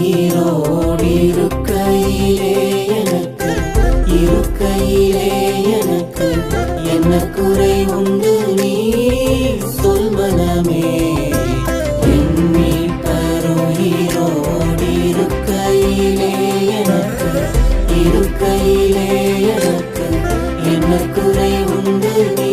நீரோடு இருக்கையிலே எனக்கு இருக்கையிலே எனக்கு என்ன குறை உண்டு நீ? சொல் மனமே. என் மீட்பரோ ஈரோடு இருக்கையிலே எனக்கு இருக்கையிலே எனக்கு என்ன குறை உண்டு நீ?